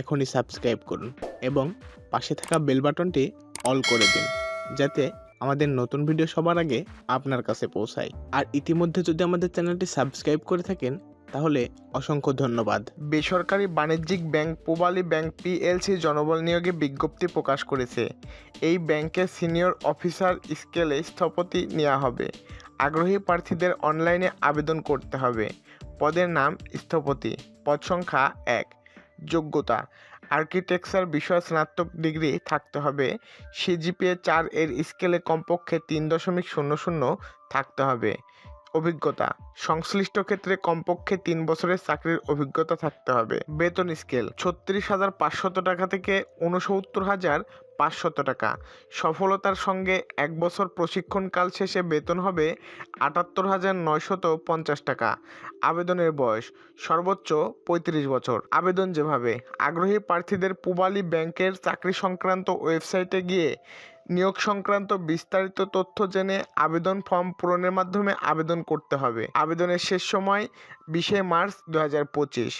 এখনই সাবস্ক্রাইব করুন এবং পাশে থাকা বেল বাটনটি অল করে দিন, যাতে আমাদের নতুন ভিডিও সবার আগে আপনার কাছে পৌঁছায়। আর ইতিমধ্যে যদি আমাদের চ্যানেলটি সাবস্ক্রাইব করে থাকেন, তাহলে অসংখ্য ধন্যবাদ। বেসরকারি বাণিজ্যিক ব্যাংক পূবালী ব্যাংক পিএলসি জনবল নিয়োগে বিজ্ঞপ্তি প্রকাশ করেছে। এই ব্যাংকের সিনিয়র অফিসার স্কেলে স্থপতি নেওয়া হবে। আগ্রহী প্রার্থীদের অনলাইনে আবেদন করতে হবে। পদের নাম স্থপতি। পদ সংখ্যা এক। যোগ্যতা। আর্কিটেকচার বিষয়ে স্নাতক ডিগ্রি থাকতে হবে। সিজিপিএ চার এর স্কেলে কমপক্ষে তিন দশমিক শূন্য শূন্য থাকতে হবে। অভিজ্ঞতা। সংশ্লিষ্ট ক্ষেত্রে কমপক্ষে তিন বছরের চাকরির অভিজ্ঞতা থাকতে হবে। বেতন স্কেল, ছত্রিশ হাজার পাঁচশত টাকা থেকে উনসত্তর হাজার পাঁচশত টাকা। সফলতার সঙ্গে এক বছর প্রশিক্ষণকাল শেষে বেতন হবে আটাত্তর হাজার নয়শত পঞ্চাশ টাকা। আবেদনের বয়স, সর্বোচ্চ পঁয়ত্রিশ বছর। আবেদন যেভাবে, আগ্রহী প্রার্থীদের পূবালী ব্যাংকের চাকরি সংক্রান্ত ওয়েবসাইটে গিয়ে নিয়োগ সংক্রান্ত বিস্তারিত তথ্য জেনে আবেদন ফর্ম পূরণের মাধ্যমে আবেদন করতে হবে। আবেদনের শেষ সময়, বিশে মার্চ দু হাজার পঁচিশ।